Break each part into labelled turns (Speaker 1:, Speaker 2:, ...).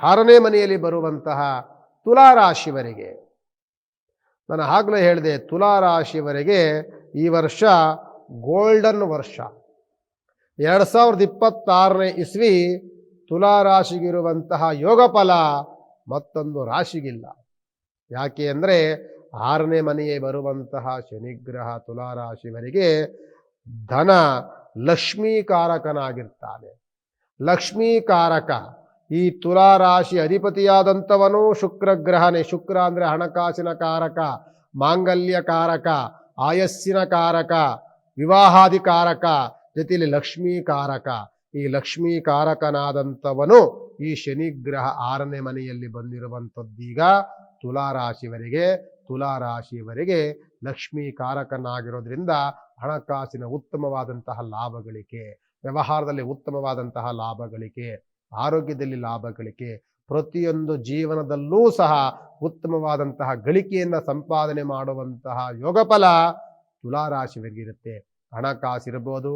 Speaker 1: ಆರನೇ ಮನೆಯಲ್ಲಿ ಬರುವಂತಹ ತುಲಾರಾಶಿವರಿಗೆ. ನಾನು ಆಗಲೇ ಹೇಳಿದೆ, ತುಲಾರಾಶಿವರೆಗೆ ಈ ವರ್ಷ ಗೋಲ್ಡನ್ ವರ್ಷ. ಎರಡು ಸಾವಿರದ ಇಪ್ಪತ್ತಾರನೇ ಇಸ್ವಿ ತುಲಾರಾಶಿಗಿರುವಂತಹ ಯೋಗ ಫಲ ಮತ್ತೊಂದು ರಾಶಿಗಿಲ್ಲ. ಯಾಕೆ ಅಂದರೆ ಆರನೇ ಮನೆಯೇ ಬರುವಂತಹ ಶನಿಗ್ರಹ ತುಲಾರಾಶಿವರಿಗೆ ಧನ ಲಕ್ಷ್ಮೀಕಾರಕನಾಗಿರ್ತಾನೆ. ಲಕ್ಷ್ಮೀಕಾರಕ ಈ ತುಲಾರಾಶಿ ಅಧಿಪತಿಯಾದಂಥವನು ಶುಕ್ರ ಗ್ರಹಣೆ ಶುಕ್ರ ಅಂದರೆ ಹಣಕಾಸಿನ ಕಾರಕ, ಮಾಂಗಲ್ಯ ಕಾರಕ, ಆಯಸ್ಸಿನ ಕಾರಕ ವಿವಾಹಾದಿಕಾರಕ ಜೊತೆಯಲ್ಲಿ ಲಕ್ಷ್ಮೀಕಾರಕ ಈ ಲಕ್ಷ್ಮೀ ಕಾರಕನಾದಂಥವನು ಈ ಶನಿಗ್ರಹ ಆರನೇ ಮನೆಯಲ್ಲಿ ಬಂದಿರುವಂಥದ್ದೀಗ ತುಲಾರಾಶಿವರೆಗೆ ಲಕ್ಷ್ಮೀ ಕಾರಕನಾಗಿರೋದ್ರಿಂದ ಹಣಕಾಸಿನ ಉತ್ತಮವಾದಂತಹ ಲಾಭಗಳಿಕೆ, ವ್ಯವಹಾರದಲ್ಲಿ ಉತ್ತಮವಾದಂತಹ ಲಾಭ ಗಳಿಕೆ ಆರೋಗ್ಯದಲ್ಲಿ ಲಾಭ ಗಳಿಕೆ, ಪ್ರತಿಯೊಂದು ಜೀವನದಲ್ಲೂ ಸಹ ಉತ್ತಮವಾದಂತಹ ಗಳಿಕೆಯನ್ನು ಸಂಪಾದನೆ ಮಾಡುವಂತಹ ಯೋಗಫಲ ತುಲಾರಾಶಿವರಿಗಿರುತ್ತೆ ಹಣಕಾಸಿರ್ಬೋದು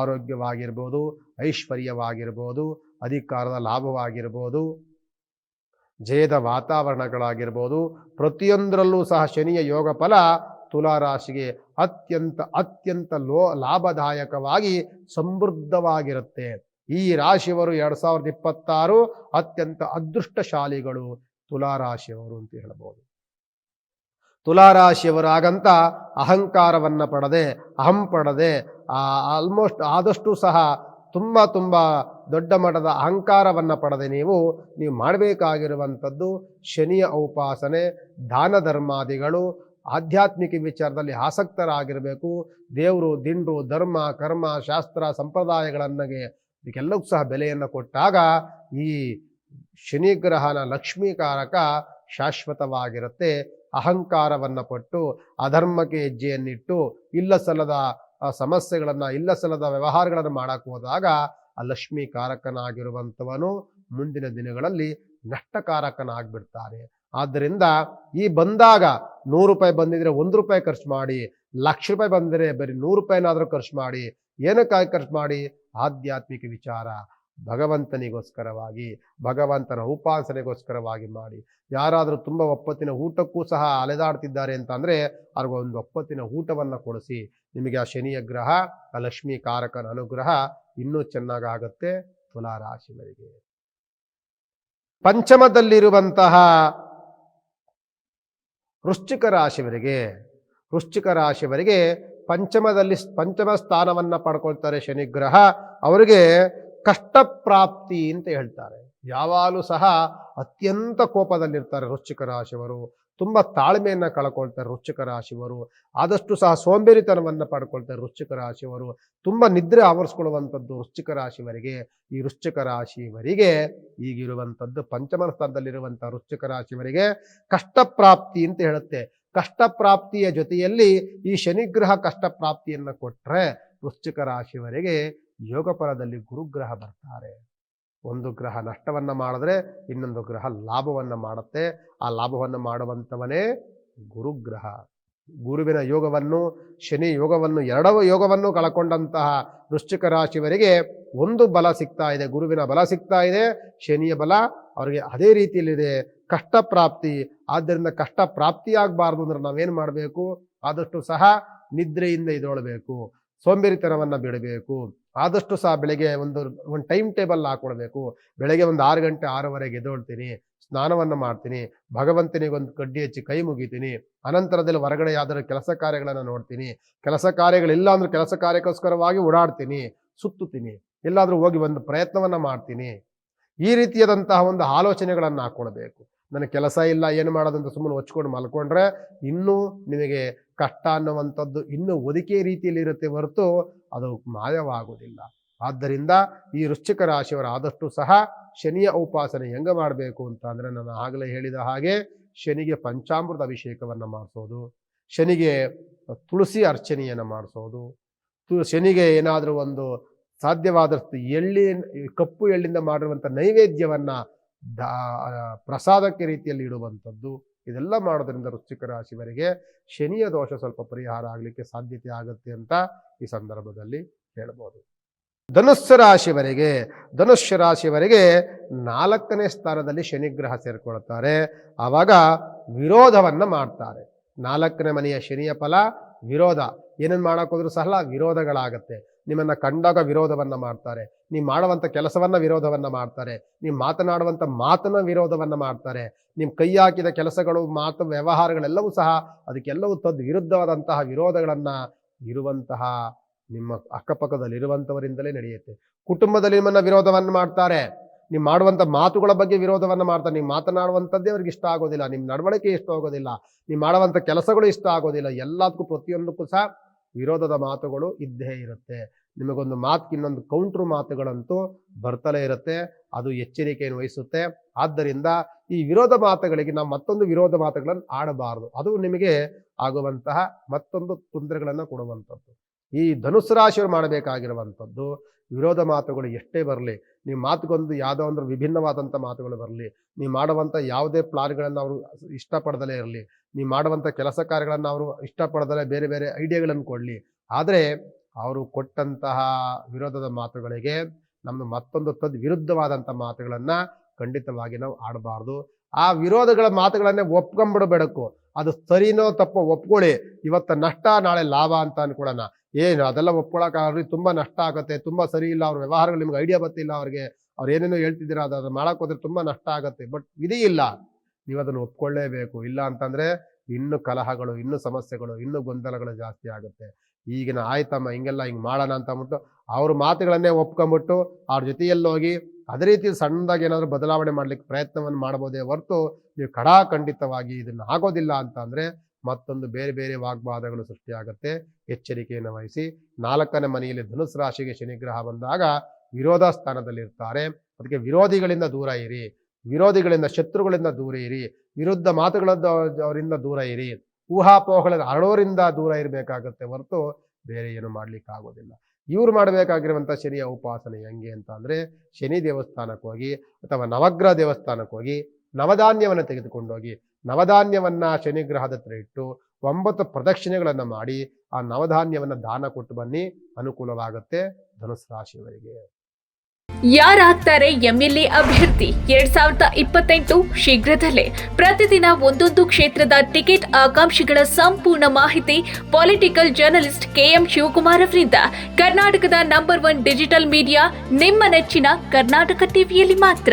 Speaker 1: ಆರೋಗ್ಯವಾಗಿರ್ಬೋದು ಐಶ್ವರ್ಯವಾಗಿರ್ಬೋದು ಅಧಿಕಾರದ ಲಾಭವಾಗಿರ್ಬೋದು ಜಯದ ವಾತಾವರಣಗಳಾಗಿರ್ಬೋದು ಪ್ರತಿಯೊಂದರಲ್ಲೂ ಸಹ ಶನಿಯ ಯೋಗ ಫಲ ತುಲಾರಾಶಿಗೆ ಅತ್ಯಂತ ಅತ್ಯಂತ ಲೋ, ಲಾಭದಾಯಕವಾಗಿ ಸಮೃದ್ಧವಾಗಿರುತ್ತೆ. ಈ ರಾಶಿಯವರು ಎರಡು ಸಾವಿರದ ಇಪ್ಪತ್ತಾರು ಅತ್ಯಂತ ಅದೃಷ್ಟಶಾಲಿಗಳು ತುಲಾರಾಶಿಯವರು ಅಂತ ಹೇಳ್ಬೋದು. ತುಲಾರಾಶಿಯವರಾಗಂತ ಅಹಂಕಾರವನ್ನು ಪಡದೆ, ಅಹಂ ಪಡದೆ ಆಲ್ಮೋಸ್ಟ್ ಆದಷ್ಟು ಸಹ ತುಂಬ ತುಂಬ ದೊಡ್ಡ ಮಟ್ಟದ ಅಹಂಕಾರವನ್ನು ಪಡೆದೆ ನೀವು ನೀವು ಮಾಡಬೇಕಾಗಿರುವಂಥದ್ದು ಶನಿಯ ಉಪಾಸನೆ, ದಾನ ಧರ್ಮಾದಿಗಳು, ಆಧ್ಯಾತ್ಮಿಕ ವಿಚಾರದಲ್ಲಿ ಆಸಕ್ತರಾಗಿರಬೇಕು, ದೇವರು ದಿಂಡು ಧರ್ಮ, ಕರ್ಮ, ಶಾಸ್ತ್ರ, ಸಂಪ್ರದಾಯಗಳನ್ನಗೆ ಇದಕ್ಕೆಲ್ಲಕ್ಕೂ ಸಹ ಬೆಲೆಯನ್ನು ಕೊಟ್ಟಾಗ ಈ ಶನಿಗ್ರಹನ ಲಕ್ಷ್ಮೀಕಾರಕ ಶಾಶ್ವತವಾಗಿರುತ್ತೆ. ಅಹಂಕಾರವನ್ನು ಪಟ್ಟು ಅಧರ್ಮಕ್ಕೆ ಹೆಜ್ಜೆಯನ್ನಿಟ್ಟು, ಇಲ್ಲ ಸಲ್ಲದ ಸಮಸ್ಯೆಗಳನ್ನು, ಇಲ್ಲ ಸಲ್ಲದ ವ್ಯವಹಾರಗಳನ್ನು ಮಾಡಕ್ಕೆ ಹೋದಾಗ ಆ ಲಕ್ಷ್ಮೀಕಾರಕನಾಗಿರುವಂಥವನು ಮುಂದಿನ ದಿನಗಳಲ್ಲಿ ನಷ್ಟಕಾರಕನಾಗ್ಬಿಡ್ತಾರೆ ಆದ್ದರಿಂದ ಈ ಬಂದಾಗ ನೂರು ರೂಪಾಯಿ ಬಂದಿದ್ರೆ ಒಂದು ರೂಪಾಯಿ ಖರ್ಚು ಮಾಡಿ, ಲಕ್ಷ ರೂಪಾಯಿ ಬಂದರೆ ಬರೀ ನೂರು ರೂಪಾಯಿನಾದರೂ ಖರ್ಚು ಮಾಡಿ ಏನಕ್ಕಾಗಿ ಖರ್ಚು ಮಾಡಿ? ಆಧ್ಯಾತ್ಮಿಕ ವಿಚಾರ ಭಗವಂತನಿಗೋಸ್ಕರವಾಗಿ, ಭಗವಂತನ ಉಪಾಸನೆಗೋಸ್ಕರವಾಗಿ ಮಾಡಿ. ಯಾರಾದರೂ ತುಂಬ ಒಪ್ಪತ್ತಿನ ಊಟಕ್ಕೂ ಸಹ ಅಲೆದಾಡ್ತಿದ್ದಾರೆ ಅಂತಂದರೆ, ಅವ್ರಿಗೆ ಒಂದು ಒಪ್ಪತ್ತಿನ ಊಟವನ್ನು ಕೊಡಿಸಿ. ನಿಮಗೆ ಆ ಶನಿಯ ಗ್ರಹ, ಆ ಲಕ್ಷ್ಮೀ ಕಾರಕನ ಅನುಗ್ರಹ ಇನ್ನೂ ಚೆನ್ನಾಗಾಗತ್ತೆ. ತುಲಾರಾಶಿಗಳಿಗೆ ಪಂಚಮದಲ್ಲಿರುವಂತಹ ವೃಶ್ಚಿಕ ರಾಶಿವರಿಗೆ ವೃಶ್ಚಿಕ ರಾಶಿಯವರಿಗೆ ಪಂಚಮದಲ್ಲಿ ಪಂಚಮ ಸ್ಥಾನವನ್ನು ಪಡ್ಕೊಳ್ತಾರೆ ಶನಿಗ್ರಹ. ಅವರಿಗೆ ಕಷ್ಟಪ್ರಾಪ್ತಿ ಅಂತ ಹೇಳ್ತಾರೆ. ಯಾವಾಗಲೂ ಸಹ ಅತ್ಯಂತ ಕೋಪದಲ್ಲಿರ್ತಾರೆ ರುಚಿಕ ರಾಶಿಯವರು. ತುಂಬ ತಾಳ್ಮೆಯನ್ನು ಕಳ್ಕೊಳ್ತಾರೆ ರುಚಿಕ ರಾಶಿಯವರು. ಆದಷ್ಟು ಸಹ ಸೋಂಬೇರಿತನವನ್ನು ಪಡ್ಕೊಳ್ತಾರೆ ರುಚಿಕ ರಾಶಿಯವರು. ತುಂಬ ನಿದ್ರೆ ಆವರಿಸ್ಕೊಳ್ಳುವಂಥದ್ದು ವೃಶ್ಚಿಕ ರಾಶಿಯವರಿಗೆ. ಈ ವೃಶ್ಚಿಕ ರಾಶಿಯವರಿಗೆ ಈಗಿರುವಂಥದ್ದು ಪಂಚಮ ಸ್ಥಾನದಲ್ಲಿರುವಂಥ ವೃಶ್ಚಿಕ ರಾಶಿಯವರಿಗೆ ಕಷ್ಟಪ್ರಾಪ್ತಿ ಅಂತ ಹೇಳುತ್ತೆ. ಕಷ್ಟಪ್ರಾಪ್ತಿಯ ಜೊತೆಯಲ್ಲಿ ಈ ಶನಿಗ್ರಹ ಕಷ್ಟಪ್ರಾಪ್ತಿಯನ್ನು ಕೊಟ್ಟರೆ ವೃಶ್ಚಿಕ ರಾಶಿವರೆಗೆ ಯೋಗಪರದಲ್ಲಿ ಗುರುಗ್ರಹ ಬರ್ತಾರೆ. ಒಂದು ಗ್ರಹ ನಷ್ಟವನ್ನು ಮಾಡಿದ್ರೆ ಇನ್ನೊಂದು ಗ್ರಹ ಲಾಭವನ್ನು ಮಾಡುತ್ತೆ. ಆ ಲಾಭವನ್ನು ಮಾಡುವಂಥವನೇ ಗುರುಗ್ರಹ. ಗುರುವಿನ ಯೋಗವನ್ನು, ಶನಿ ಯೋಗವನ್ನು, ಎರಡವ ಯೋಗವನ್ನು ಕಳ್ಕೊಂಡಂತಹ ವೃಶ್ಚಿಕ ರಾಶಿಯವರಿಗೆ ಒಂದು ಬಲ ಸಿಗ್ತಾ ಇದೆ. ಗುರುವಿನ ಬಲ ಸಿಗ್ತಾ ಇದೆ. ಶನಿಯ ಬಲ ಅವರಿಗೆ ಅದೇ ರೀತಿಯಲ್ಲಿದೆ ಕಷ್ಟ ಪ್ರಾಪ್ತಿ ಆದ್ದರಿಂದ ಕಷ್ಟ ಪ್ರಾಪ್ತಿಯಾಗಬಾರ್ದು ಅಂದ್ರೆ ನಾವೇನು ಮಾಡಬೇಕು? ಆದಷ್ಟು ಸಹ ನಿದ್ರೆಯಿಂದ ಇದೊಳ್ಬೇಕು ಸೋಂಬೇರಿತನವನ್ನು ಬಿಡಬೇಕು. ಆದಷ್ಟು ಸಹ ಬೆಳಗ್ಗೆ ಒಂದು ಒಂದು ಟೈಮ್ ಟೇಬಲ್ ಹಾಕೊಳ್ಬೇಕು ಬೆಳಗ್ಗೆ ಒಂದು ಆರು ಗಂಟೆ, ಆರೂವರೆಗೆ ಎದ್ದೊಳ್ತೀನಿ. ಸ್ನಾನವನ್ನು ಮಾಡ್ತೀನಿ. ಭಗವಂತನಿಗೆ ಒಂದು ಕಡ್ಡಿ ಹಚ್ಚಿ ಕೈ ಮುಗಿತೀನಿ. ಅನಂತರದಲ್ಲಿ ಹೊರಗಡೆ ಯಾವ್ದಾದ್ರು ಕೆಲಸ ಕಾರ್ಯಗಳನ್ನು ನೋಡ್ತೀನಿ. ಕೆಲಸ ಕಾರ್ಯಗಳಿಲ್ಲ ಅಂದ್ರೆ ಕೆಲಸ ಕಾರ್ಯಕ್ಕೋಸ್ಕರವಾಗಿ ಓಡಾಡ್ತೀನಿ. ಸುತ್ತುತ್ತೀನಿ. ಎಲ್ಲಾದರೂ ಹೋಗಿ ಒಂದು ಪ್ರಯತ್ನವನ್ನು ಮಾಡ್ತೀನಿ. ಈ ರೀತಿಯಾದಂತಹ ಒಂದು ಆಲೋಚನೆಗಳನ್ನು ಹಾಕ್ಕೊಳ್ಬೇಕು ನನಗೆ ಕೆಲಸ ಇಲ್ಲ, ಏನು ಮಾಡೋದಂತ ಸುಮ್ಮನೆ ಹೊಚ್ಕೊಂಡು ಮಲ್ಕೊಂಡ್ರೆ ಇನ್ನೂ ನಿಮಗೆ ಕಷ್ಟ ಅನ್ನುವಂಥದ್ದು ಇನ್ನೂ ಒದಿಕೆ ರೀತಿಯಲ್ಲಿ ಇರುತ್ತೆ ಹೊರತು ಅದು ಮಾಯವಾಗುವುದಿಲ್ಲ ಆದ್ದರಿಂದ ಈ ವೃಶ್ಚಿಕ ರಾಶಿಯವರ ಆದಷ್ಟು ಸಹ ಶನಿಯ ಉಪಾಸನೆ ಹೆಂಗೆ ಮಾಡಬೇಕು ಅಂತ ಅಂದರೆ ನಾನು ಆಗಲೇ ಹೇಳಿದ ಹಾಗೆ ಶನಿಗೆ ಪಂಚಾಮೃತ ಅಭಿಷೇಕವನ್ನು ಮಾಡಿಸೋದು, ಶನಿಗೆ ತುಳಸಿ ಅರ್ಚನೆಯನ್ನು ಮಾಡಿಸೋದು ಶನಿಗೆ ಏನಾದರೂ ಒಂದು ಸಾಧ್ಯವಾದಷ್ಟು ಎಳ್ಳಿ, ಕಪ್ಪು ಎಳ್ಳಿಂದ ಮಾಡಿರುವಂಥ ನೈವೇದ್ಯವನ್ನು ದಾ, ಪ್ರಸಾದಕ್ಕೆ ರೀತಿಯಲ್ಲಿ ಇಡುವಂಥದ್ದು, ಇದೆಲ್ಲ ಮಾಡೋದ್ರಿಂದ ವೃಶ್ಚಿಕ ರಾಶಿವರಿಗೆ ಶನಿಯ ದೋಷ ಸ್ವಲ್ಪ ಪರಿಹಾರ ಆಗಲಿಕ್ಕೆ ಸಾಧ್ಯತೆ ಆಗುತ್ತೆ ಅಂತ ಈ ಸಂದರ್ಭದಲ್ಲಿ ಹೇಳ್ಬೋದು. ಧನುಸ್ಸು ರಾಶಿವರೆಗೆ ಧನುಷ್ಯ ರಾಶಿವರೆಗೆ ನಾಲ್ಕನೇ ಸ್ಥಾನದಲ್ಲಿ ಶನಿಗ್ರಹ ಸೇರಿಕೊಳ್ತಾರೆ. ಆವಾಗ ವಿರೋಧವನ್ನು ಮಾಡ್ತಾರೆ. ನಾಲ್ಕನೇ ಮನೆಯ ಶನಿಯ ಫಲ ವಿರೋಧ. ಏನೇನು ಮಾಡೋಕ್ಕೋದ್ರೂ ಸಹ ವಿರೋಧಗಳಾಗತ್ತೆ. ನಿಮ್ಮನ್ನ ಕಂಡಾಗ ವಿರೋಧವನ್ನು ಮಾಡ್ತಾರೆ. ನೀವು ಮಾಡುವಂಥ ಕೆಲಸವನ್ನು ವಿರೋಧವನ್ನು ಮಾಡ್ತಾರೆ. ನೀವು ಮಾತನಾಡುವಂಥ ಮಾತನ್ನ ವಿರೋಧವನ್ನು ಮಾಡ್ತಾರೆ. ನಿಮ್ಮ ಕೈ ಹಾಕಿದ ಕೆಲಸಗಳು, ಮಾತು, ವ್ಯವಹಾರಗಳೆಲ್ಲವೂ ಸಹ ಅದಕ್ಕೆಲ್ಲವೂ ತದ್ ವಿರುದ್ಧವಾದಂತಹ ವಿರೋಧಗಳನ್ನು ಇರುವಂತಹ ನಿಮ್ಮ ಅಕ್ಕಪಕ್ಕದಲ್ಲಿ ಇರುವಂಥವರಿಂದಲೇ ನಡೆಯುತ್ತೆ. ಕುಟುಂಬದಲ್ಲಿ ನಿಮ್ಮನ್ನು ವಿರೋಧವನ್ನು ಮಾಡ್ತಾರೆ. ನೀವು ಮಾಡುವಂಥ ಮಾತುಗಳ ಬಗ್ಗೆ ವಿರೋಧವನ್ನು ಮಾಡ್ತಾರೆ. ನೀವು ಮಾತನಾಡುವಂಥದ್ದೇ ಅವ್ರಿಗೆ ಇಷ್ಟ ಆಗೋದಿಲ್ಲ. ನಿಮ್ಮ ನಡವಳಿಕೆ ಇಷ್ಟ ಆಗೋದಿಲ್ಲ. ನೀವು ಮಾಡುವಂಥ ಕೆಲಸಗಳು ಇಷ್ಟ ಆಗೋದಿಲ್ಲ. ಎಲ್ಲದಕ್ಕೂ ಪ್ರತಿಯೊಂದಕ್ಕೂ ಸಹ ವಿರೋಧದ ಮಾತುಗಳು ಇದ್ದೇ ಇರುತ್ತೆ. ನಿಮಗೊಂದು ಇನ್ನೊಂದು ಕೌಂಟ್ರು ಮಾತುಗಳಂತೂ ಬರ್ತಲೇ ಇರುತ್ತೆ. ಅದು ಎಚ್ಚರಿಕೆಯನ್ನು ವಹಿಸುತ್ತೆ. ಆದ್ದರಿಂದ ಈ ವಿರೋಧ ಮಾತುಗಳಿಗೆ ನಾವು ಮತ್ತೊಂದು ವಿರೋಧ ಮಾತುಗಳನ್ನು ಆಡಬಾರದು. ಅದು ನಿಮಗೆ ಆಗುವಂತಹ ಮತ್ತೊಂದು ತೊಂದರೆಗಳನ್ನು ಕೊಡುವಂಥದ್ದು. ಈ ಧನುಸು ರಾಶಿಯವರು ಮಾಡಬೇಕಾಗಿರುವಂಥದ್ದು ವಿರೋಧ ಮಾತುಗಳು ಎಷ್ಟೇ ಬರಲಿ ನೀವು ಮಾತುಗೊಂದು ಯಾವುದೋ ಒಂದು ವಿಭಿನ್ನವಾದಂಥ ಮಾತುಗಳು ಬರಲಿ, ನೀವು ಮಾಡುವಂಥ ಯಾವುದೇ ಪ್ಲಾನ್ಗಳನ್ನು ಅವರು ಇಷ್ಟಪಡದಲೇ ಇರಲಿ, ನೀವು ಮಾಡುವಂಥ ಕೆಲಸ ಕಾರ್ಯಗಳನ್ನು ಅವರು ಇಷ್ಟಪಡದಲೇ ಬೇರೆ ಬೇರೆ ಐಡಿಯಾಗಳನ್ನು ಕೊಡಲಿ, ಆದರೆ ಅವರು ಕೊಟ್ಟಂತಹ ವಿರೋಧದ ಮಾತುಗಳಿಗೆ ನಮ್ಮದು ಮತ್ತೊಂದು ತದ್ ವಿರುದ್ಧವಾದಂಥ ಮಾತುಗಳನ್ನು ಖಂಡಿತವಾಗಿ ನಾವು ಆಡಬಾರ್ದು. ಆ ವಿರೋಧಗಳ ಮಾತುಗಳನ್ನೇ ಒಪ್ಕೊಂಬಿಡಬೇಡಕು ಅದು ಸರಿನೋ ತಪ್ಪೋ ಒಪ್ಕೊಳ್ಳಿ, ಇವತ್ತು ನಷ್ಟ, ನಾಳೆ ಲಾಭ ಅಂತ ಅನ್ಕೊಳ್ಳೋಣ. ಏನು? ಅದೆಲ್ಲ ಒಪ್ಕೊಳಕ್ಕಾಗ್ರಿ ತುಂಬ ನಷ್ಟ ಆಗುತ್ತೆ. ತುಂಬ ಸರಿ ಇಲ್ಲ. ಅವ್ರ ವ್ಯವಹಾರಗಳು ನಿಮ್ಗೆ ಐಡಿಯಾ ಬತ್ತಿಲ್ಲ ಅವ್ರಿಗೆ. ಅವ್ರು ಏನೇನೋ ಹೇಳ್ತಿದ್ದೀರಾ, ಅದು ಅದನ್ನ ತುಂಬ ನಷ್ಟ ಆಗುತ್ತೆ. ಬಟ್ ವಿಧಿ ಇಲ್ಲ. ನೀವು ಅದನ್ನು ಒಪ್ಕೊಳ್ಳೇಬೇಕು. ಇಲ್ಲ ಅಂತಂದ್ರೆ ಇನ್ನು ಕಲಹಗಳು, ಇನ್ನು ಸಮಸ್ಯೆಗಳು, ಇನ್ನು ಗೊಂದಲಗಳು ಜಾಸ್ತಿ ಆಗುತ್ತೆ. ಈಗಿನ ಆಯ್ತಮ್ಮ ಹಿಂಗೆಲ್ಲ ಹಿಂಗೆ ಮಾಡೋಣ ಅಂತ ಅಂದ್ಬಿಟ್ಟು ಅವ್ರ ಮಾತುಗಳನ್ನೇ ಒಪ್ಕೊಂಬಿಟ್ಟು ಅವ್ರ ಜೊತೆಯಲ್ಲಿ ಹೋಗಿ ಅದೇ ರೀತಿ ಸಣ್ಣದಾಗಿ ಏನಾದರೂ ಬದಲಾವಣೆ ಮಾಡ್ಲಿಕ್ಕೆ ಪ್ರಯತ್ನವನ್ನು ಮಾಡ್ಬೋದೇ ಹೊರತು ನೀವು ಕಡಾಖಂಡಿತವಾಗಿ ಇದನ್ನು ಆಗೋದಿಲ್ಲ ಅಂತ ಅಂದ್ರೆ ಮತ್ತೊಂದು ಬೇರೆ ಬೇರೆ ವಾಗ್ವಾದಗಳು ಸೃಷ್ಟಿಯಾಗುತ್ತೆ. ಎಚ್ಚರಿಕೆಯನ್ನು ವಹಿಸಿ. ನಾಲ್ಕನೇ ಮನೆಯಲ್ಲಿ ಧನುಸ್ ರಾಶಿಗೆ ಶನಿಗ್ರಹ ಬಂದಾಗ ವಿರೋಧ ಸ್ಥಾನದಲ್ಲಿರ್ತಾರೆ. ಅದಕ್ಕೆ ವಿರೋಧಿಗಳಿಂದ ದೂರ ಇರಿ. ವಿರೋಧಿಗಳಿಂದ ಶತ್ರುಗಳಿಂದ ದೂರ ಇರಿ. ವಿರುದ್ಧ ಮಾತುಗಳದ್ದು ಅವರಿಂದ ದೂರ ಇರಿ. ಊಹಾಪೋಹಗಳ ಹರಡೋರಿಂದ ದೂರ ಇರಬೇಕಾಗತ್ತೆ ಹೊರತು ಬೇರೆ ಏನು ಮಾಡ್ಲಿಕ್ಕೆ ಆಗೋದಿಲ್ಲ ಇವ್ರು ಮಾಡಬೇಕಾಗಿರುವಂಥ ಶನಿಯ ಉಪಾಸನೆ ಹೆಂಗೆ ಅಂತ ಅಂದರೆ ಶನಿ ದೇವಸ್ಥಾನಕ್ಕೆ ಹೋಗಿ ಅಥವಾ ನವಗ್ರಹ ದೇವಸ್ಥಾನಕ್ಕೆ ಹೋಗಿ ನವಧಾನ್ಯವನ್ನು ತೆಗೆದುಕೊಂಡೋಗಿ ನವಧಾನ್ಯವನ್ನ ಶನಿಗ್ರಹದ ಹತ್ರ ಇಟ್ಟು ಒಂಬತ್ತು ಪ್ರದಕ್ಷಿಣೆಗಳನ್ನು ಮಾಡಿ ಆ ನವಧಾನ್ಯವನ್ನು ದಾನ ಕೊಟ್ಟು ಬನ್ನಿ. ಅನುಕೂಲವಾಗುತ್ತೆ ಧನುಸ್ ರಾಶಿಯವರಿಗೆ.
Speaker 2: ಯಾರಾಗ್ತಾರೆ ಎಂಎಲ್ಎ ಅಭ್ಯರ್ಥಿ? ಎರಡ್ ಸಾವಿರದ ಇಪ್ಪತ್ತೆಂಟು ಶೀಘ್ರದಲ್ಲೇ. ಪ್ರತಿದಿನ ಒಂದೊಂದು ಕ್ಷೇತ್ರದ ಟಿಕೆಟ್ ಆಕಾಂಕ್ಷಿಗಳ ಸಂಪೂರ್ಣ ಮಾಹಿತಿ ಪೊಲಿಟಿಕಲ್ ಜರ್ನಲಿಸ್ಟ್ ಕೆಎಂ ಶಿವಕುಮಾರ್ ಅವರಿಂದ. ಕರ್ನಾಟಕದ ನಂಬರ್ ಒನ್ ಡಿಜಿಟಲ್ ಮೀಡಿಯಾ ನಿಮ್ಮ ನೆಚ್ಚಿನ ಕರ್ನಾಟಕ ಟಿವಿಯಲ್ಲಿ ಮಾತ್ರ.